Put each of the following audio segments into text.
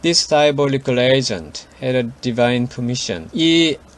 This diabolical agent had a divine permission.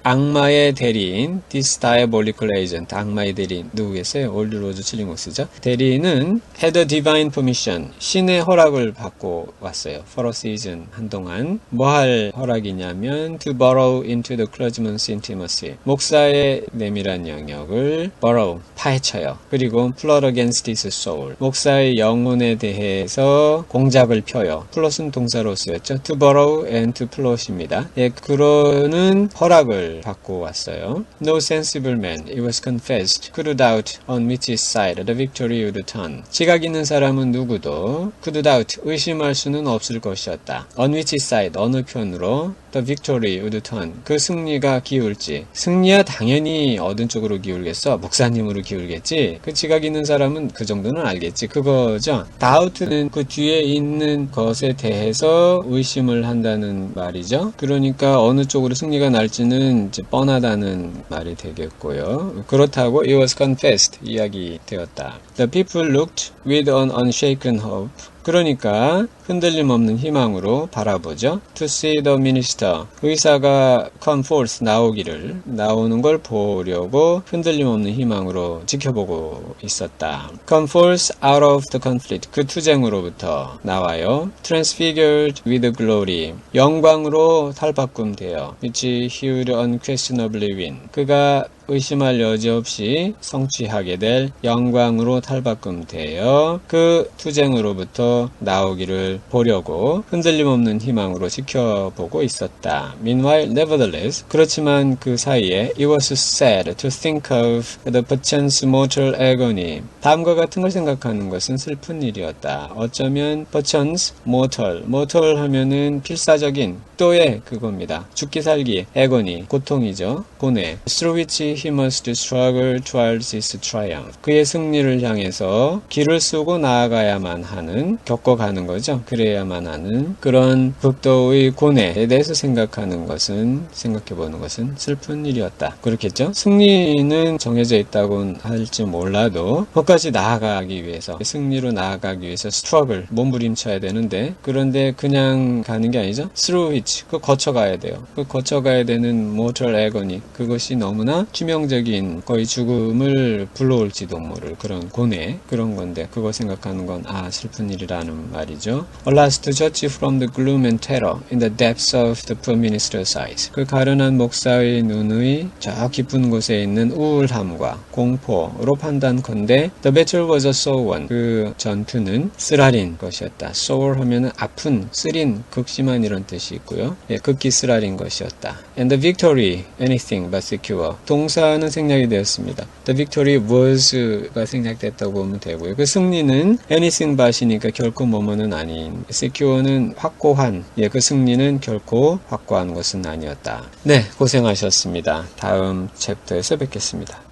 이 악마의 대리인, this diabolical agent, 악마의 대리인, 누구겠어요? 올드 로즈 칠링워스죠? 대리인은 a divine permission, 신의 허락을 받고 왔어요. a season, 한동안. 뭐 할 허락이냐면, to burrow into the clergyman's intimacy. 목사의 내밀한 영역을 burrow, 파헤쳐요. 그리고 plot against his soul. 목사의 영혼에 대해서 공작을 펴요. 플롯은 동사로 쓰였죠. to burrow and to plot입니다. 예, 그러는 허락을 받고 왔어요. No sensible man, it was confessed, could doubt on which side the victory would turn. 지각 있는 사람은 누구도 could doubt, 의심할 수는 없을 것이었다. On which side, 어느 편으로 the victory would turn. 그 승리가 기울지. 승리야 당연히 어느 쪽으로 기울겠어? 목사님으로 기울겠지? 그 지각 있는 사람은 그 정도는 알겠지. 그거죠. doubt는 그 뒤에 있는 것에 대해서 의심을 한다는 말이죠. 그러니까 어느 쪽으로 승리가 날지는 이제 뻔하다는 말이 되겠고요. 그렇다고 it was confessed 이야기 되었다. The people looked with an unshaken hope. 그러니까 흔들림 없는 희망으로 바라보죠. To see the minister. 의사가 come forth 나오기를 나오는 걸 보려고 흔들림 없는 희망으로 지켜보고 있었다. Come forth out of the conflict. 그 투쟁으로부터 나와요. Transfigured with glory. 영광으로 탈바꿈되어 which he would unquestionably win. 그가 의심할 여지 없이 성취하게 될 영광으로 탈바꿈되어 그 투쟁으로부터 나오기를 보려고 흔들림 없는 희망으로 지켜보고 있었다. Meanwhile, nevertheless, 그렇지만 그 사이에 it was sad to think of the perchance mortal agony. 다음과 같은 걸 생각하는 것은 슬픈 일이었다. 어쩌면 perchance mortal, mortal 하면은 필사적인 또의 그겁니다. 죽기 살기, agony, 고통이죠. 고뇌. through which he must struggle towards his triumph. 그의 승리를 향해서 길을 쓰고 나아가야만 하는, 겪어가는 거죠. 그래야만 하는 그런 극도의 고뇌에 대해서 생각하는 것은, 생각해보는 것은 슬픈 일이었다. 그렇겠죠? 승리는 정해져 있다고 할지 몰라도, 거기까지 나아가기 위해서, 승리로 나아가기 위해서 스트러글, 몸부림쳐야 되는데, 그런데 그냥 가는 게 아니죠? through which, 그 거쳐가야 돼요. 그 거쳐가야 되는 mortal agony, 그것이 너무나 치명적인 거의 죽음을 불러올지도 모를 그런 고뇌 그런 건데 그거 생각하는 건 아 슬픈 일이라는 말이죠. A last judge from the gloom and terror in the depths of the poor minister's eyes. 그 가련한 목사의 눈의 저 깊은 곳에 있는 우울함과 공포로 판단컨대 the battle was a sore one. 그 전투는 쓰라린 것이었다. sore 하면은 아픈, 쓰린, 극심한 이런 뜻이 있고요. 예, 극기 쓰라린 것이었다. And the victory anything but secure. 동 사는 생략이 되었습니다. The victory was가 생략됐다고 보면 되고요. 그 승리는 anything but이니까 결코 뭐뭐는 아닌 secure는 확고한 예, 그 승리는 결코 확고한 것은 아니었다. 네, 고생하셨습니다. 다음 챕터에서 뵙겠습니다.